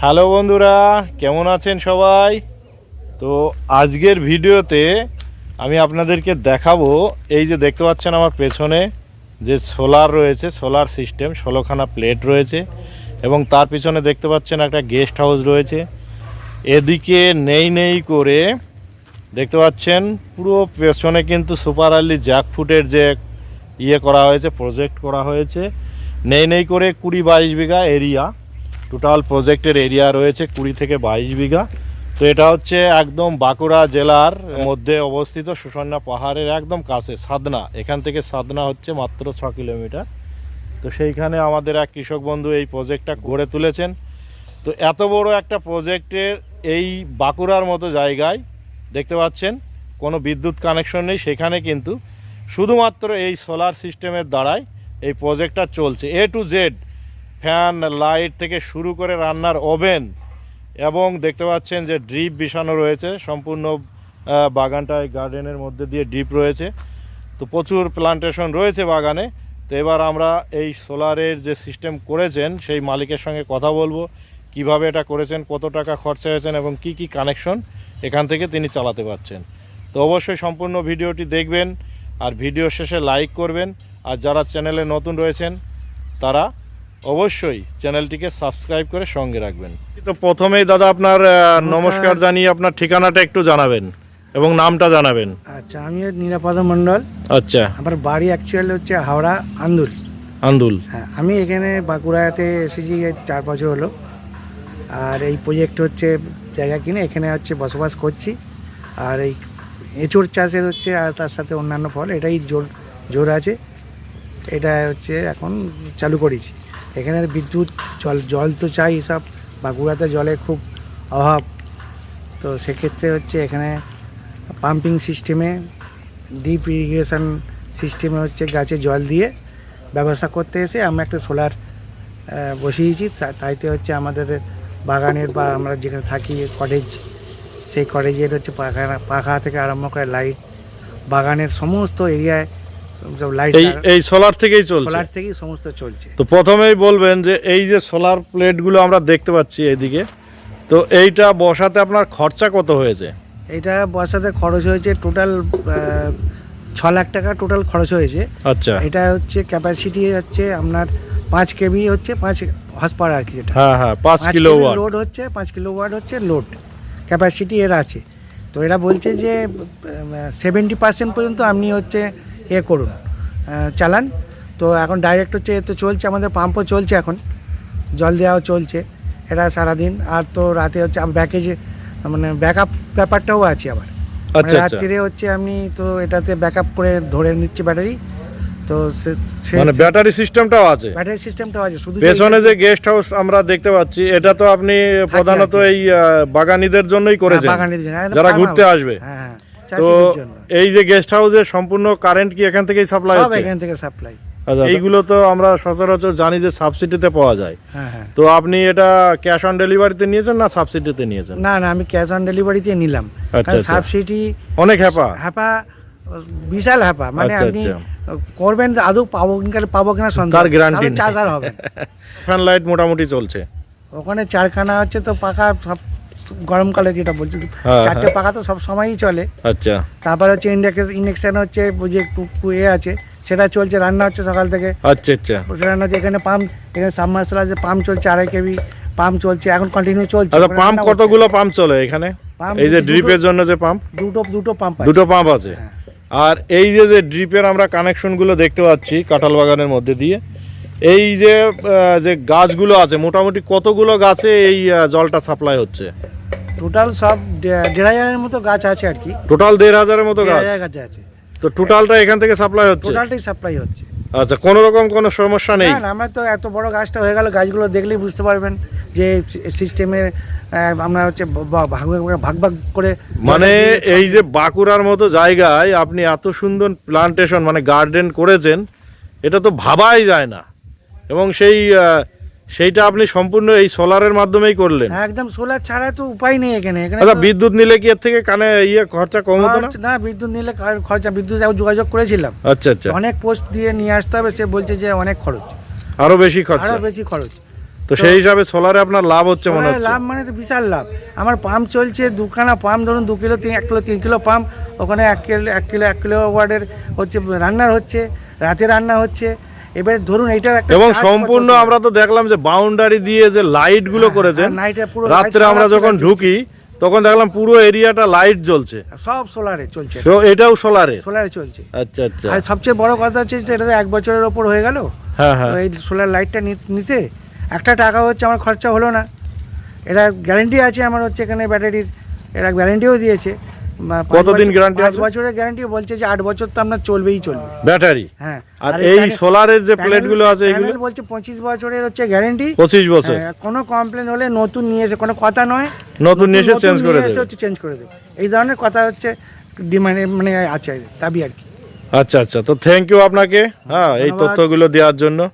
Hello বন্ধুরা, কেমন আছেন সবাই? তো আজকের ভিডিওতে আমি আপনাদেরকে দেখাবো, এই যে দেখতে পাচ্ছেন আমার পেছনে যে সোলার রয়েছে, সোলার সিস্টেম, ষোলোখানা প্লেট রয়েছে এবং তার পিছনে দেখতে পাচ্ছেন একটা গেস্ট হাউস রয়েছে। এদিকে নেই নেই করে দেখতে পাচ্ছেন, পুরো পেছনে কিন্তু সুপার আর্লি জ্যাকফুটের যে ইয়ে করা হয়েছে, প্রজেক্ট করা হয়েছে। নেই নেই করে কুড়ি বাইশ বিঘা এরিয়া। টোটাল প্রজেক্টের এরিয়া রয়েছে কুড়ি থেকে বাইশ বিঘা। তো এটা হচ্ছে একদম বাঁকুড়া জেলার মধ্যে অবস্থিত সুসন্না পাহাড়ের একদম কাছে, সাদনা। এখান থেকে সাদনা হচ্ছে মাত্র ছ কিলোমিটার। তো সেইখানে আমাদের এক কৃষক বন্ধু এই প্রজেক্টটা গড়ে তুলেছেন। তো এত বড় একটা প্রজেক্টের এই বাঁকুড়ার মতো জায়গায়, দেখতে পাচ্ছেন, কোনো বিদ্যুৎ কানেকশন নেই, সেখানে কিন্তু শুধুমাত্র এই সোলার সিস্টেমের দ্বারাই এই প্রজেক্টটা চলছে। A to Z fan, light থেকে শুরু করে রান্নার ওভেন এবং দেখতে পাচ্ছেন যে ড্রিপ বিছানো রয়েছে। সম্পূর্ণ বাগানটায়, গার্ডেনের মধ্যে দিয়ে ড্রিপ রয়েছে। তো প্রচুর প্লান্টেশন রয়েছে বাগানে। তো এবার আমরা এই সোলারের যে সিস্টেম করেছেন, সেই মালিকের সঙ্গে কথা বলব। কীভাবে এটা করেছেন, কত টাকা খরচা হয়েছেন এবং কি কি কানেকশন এখান থেকে তিনি চালাতে পারছেন। তো অবশ্যই সম্পূর্ণ ভিডিওটি দেখবেন আর ভিডিও শেষে লাইক করবেন। আর যারা চ্যানেলে নতুন রয়েছেন, তারা অবশ্যই চ্যানেলটিকে সাবস্ক্রাইব করে সঙ্গে রাখবেন। তো প্রথমেই দাদা আপনার নমস্কার। জানিয়ে আপনার ঠিকানাটা একটু জানাবেন এবং নামটা জানাবেন। আচ্ছা আমি নিরাপদ মণ্ডল। আচ্ছা। আমার বাড়ি অ্যাকচুয়ালি হচ্ছে হাওড়া আন্দুল। আন্দুল। হ্যাঁ আমি এখানে বাঁকুড়াতে এসেছি চার বছর হলো। আর এই প্রজেক্ট হচ্ছে জায়গা কিনে এখানে হচ্ছে বসবাস করছি। আর এই এঁচড় চাষের হচ্ছে আর তার সাথে অন্যান্য ফল এটাই জোর জোর আছে। এটা হচ্ছে এখন চালু করেছি। এখানে বিদ্যুৎ, জল জল তো চাই সব। বাঁকুড়াতে জলের খুব অভাব। তো সেক্ষেত্রে হচ্ছে এখানে পাম্পিং সিস্টেমে ডিপ ইরিগেশন সিস্টেমে হচ্ছে গাছে জল দিয়ে ব্যবস্থা করতে এসে আমরা একটা সোলার বসিয়েছি। তাইতে হচ্ছে আমাদের বাগানের বা আমরা যেখানে থাকি কটেজ সেই কটেজের হচ্ছে পাখা পাখা থেকে আরম্ভ করে লাইট বাগানের সমস্ত এরিয়ায় এই এই সোলার থেকেই চলছে। সোলার থেকেই সমস্ত চলছে। তো প্রথমেই বলবেন যে এই যে সোলার প্লেটগুলো আমরা দেখতে পাচ্ছি এইদিকে তো এইটা বসাতে আপনার খরচা কত হয়েছে? এটা বসাতে খরচ হয়েছে টোটাল ছ লাখ টাকা টোটাল খরচ হয়েছে। আচ্ছা। এটা হচ্ছে ক্যাপাসিটি হচ্ছে আপনার পাঁচ কেবি হচ্ছে পাঁচ হর্স পাওয়ার আর কি হ্যাঁ হ্যাঁ পাঁচ কিলো লোড হচ্ছে পাঁচ কিলো ওয়াট হচ্ছে লোড ক্যাপাসিটি এর আছে। তো এরা বলছে যে সেভেন্টি পার্সেন্ট পর্যন্ত আপনি হচ্ছে এ করুন। চালান। তো এখন ডাইরেক্ট হচ্ছে এ তো চলছে আমাদের পাম্পও চলছে এখন। জল দেওয়াও চলছে। এটা সারাদিন। আর তো রাতে হচ্ছে ব্যাকেজে মানে ব্যাকআপ ব্যাপারটাও আছে আবার। মানে আচ্ছা আচ্ছা। রাত্রিরে হচ্ছে আমি তো এটাতে ব্যাকআপ করে ধরে নিচ্ছি ব্যাটারি তো মানে ব্যাটারি সিস্টেমটাও আছে। ব্যাটারি সিস্টেমটাও আছে। শুধু পেছনে যে গেস্ট হাউস আমরা দেখতে পাচ্ছি এটা তো আপনি প্রধানত এই বাগানীদের জন্যই করেছেন। হ্যাঁ। একদম যারা ঘুরতে আসবে। হ্যাঁ হ্যাঁ। তো এই যে গেস্ট সম্পূর্ণ কারেন্ট কি এখান থেকেই সাপ্লাই হচ্ছে? এখান থেকে সাপ্লাই আচ্ছা, এইগুলো তো আমরা সচরাচর জানি যে সাবসিডিতে পাওয়া যায়। হ্যাঁ হ্যাঁ। তো আপনি এটা ক্যাশ অন ডেলিভারিতে নিয়েছেন না সাবসিডিতে নিয়েছেন? না না আমি ক্যাশ অন ডেলিভারিতে নিলাম। আচ্ছা, আচ্ছা। সাবসিডি অনেক হ্যাপা। হ্যাপা বিশাল হ্যাপা। মানে আচ্ছা, আপনি আচ্ছা। করবেন আদৌ পাবো কিনা পাবো কিনা সন্দেহ। তার। চাষ আর হবে। ফ্যান লাইট মোটামুটি চলছে। ওখানে চারখানা হচ্ছে তো পাকা সব গরমকালে যেটা বলছি হ্যাঁ, চারটে হ্যাঁ। পাকা তো সব সময়ই চলে। আচ্ছা। তারপর হচ্ছে ইন্ডাকশন হচ্ছে যে কু- কু- এ আছে সেটা চলছে রান্না হচ্ছে সকাল থেকে। আচ্ছা আচ্ছা। রান্না হচ্ছে এখানে পাম্প এখানে সাবমার্সাল আছে পাম্প চলছে আড়াই কেবি পাম্প চলছে এখন কন্টিনিউ চলছে। আচ্ছা পাম্প কতগুলো পাম্প চলে এখানে? এই যে দুটো- ড্রিপের জন্য যে পাম্প? দুটো দুটো পাম্প দুটো পাম্প আছে। হ্যাঁ। আর এই যে যে ড্রিপের আমরা কানেকশনগুলো দেখতে পাচ্ছি কাঁঠাল বাগানের মধ্যে দিয়ে এই যে যে গাছগুলো আছে মোটামুটি কতগুলো গাছে এই জলটা সাপ্লাই হচ্ছে? টোটাল সব দেড় হাজারের মতো গাছ আছে আর কি। টোটাল দেড় হাজারের মতো গাছ? গাছ আছে। তো টোটালটা এখান থেকে সাপ্লাই হচ্ছে? টোটালটাই সাপ্লাই হচ্ছে। আচ্ছা কোনো রকম কোনো সমস্যা নেই? না আমার তো এত বড় গাছটা হয়ে গেল গাছগুলো দেখলেই বুঝতে পারবেন যে সিস্টেমে আমরা হচ্ছে ভাগ ভাগ- করে মানে এই যে বাঁকুড়ার মতো জায়গায় আপনি এত সুন্দর প্লান্টেশন মানে গার্ডেন করেছেন এটা তো ভাবাই যায় না। এবং সেই সেইটা আপনি সম্পূর্ণ এই সোলারের মাধ্যমেই করলেন। হ্যাঁ, একদম সোলার ছাড়া তো উপায় নেই এখানে। এখানে আচ্ছা বিদ্যুৎ নিলে কি এর থেকে কানে ইয়ে খরচা কম হতো না? না বিদ্যুৎ নিলে কার- খরচা বিদ্যুৎ যোগাযোগ করেছিলাম। আচ্ছা আচ্ছা। অনেক পোস্ট দিয়ে নিয়ে আসতে হবে সে বলছে যে অনেক খরচ। আরও বেশি খরচ। আরও বেশি খরচ। তো সেই হিসাবে সোলারে আপনার লাভ হচ্ছে মনে হচ্ছে? লাভ মানে তো বিশাল লাভ। আমার পাম্প চলছে দুখানা পাম্প ধরুন দু কিলো তিন এক কিলো তিন কিলো পাম্প। ওখানে এক কিলো এক কিলো এক কিলো ওয়ার্ডের হচ্ছে রান্নার হচ্ছে রাতে রান্না হচ্ছে। এবার ধরুন এইটার একটা এবং সম্পূর্ণ আমরা তো দেখলাম যে বাউন্ডারি দিয়ে যে লাইটগুলো হ্যাঁ, করেছেন হ্যাঁ, পুরো রাত্রে আমরা যখন ঢুকি তখন দেখলাম পুরো এরিয়াটা লাইট জ্বলছে। সব সোলারে চলছে। তো এটাও সোলারে সোলারে চলছে। আচ্ছা আচ্ছা। আর সবচেয়ে বড় কথা হচ্ছে যে এটাতে এক বছরের ওপর হয়ে গেল। হ্যাঁ হ্যাঁ। এই সোলার লাইটটা নিতে। একটা টাকা হচ্ছে আমার খরচা হলো না। এটা গ্যারেন্টি আছে আমার হচ্ছে এখানে ব্যাটারির এরা গ্যারেন্টিও দিয়েছে। কতদিন পাঁচ আছে? বছরের গ্যারেন্টি বলছে যে আট বছর তো আপনার চলবেই চলবে। ব্যাটারি হ্যাঁ আর এই সোলারের যে প্যানেল- প্লেটগুলো আছে এগুলো? বলছে পঁচিশ বছরের হচ্ছে গ্যারেন্টি পঁচিশ বছর। কোনো কমপ্লেন হলে নতুন নিয়ে এসে কোনো কথা নয়। নতুন নিয়ে এসে চেঞ্জ করে দেবে। হচ্ছে চেঞ্জ করে দেবে। এই ধরনের কথা হচ্ছে ডিমান্ড মানে আছে দাবি আর কি। আচ্ছা আচ্ছা তো থ্যাংক ইউ আপনাকে। হ্যাঁ এই। তথ্যগুলো দেওয়ার জন্য।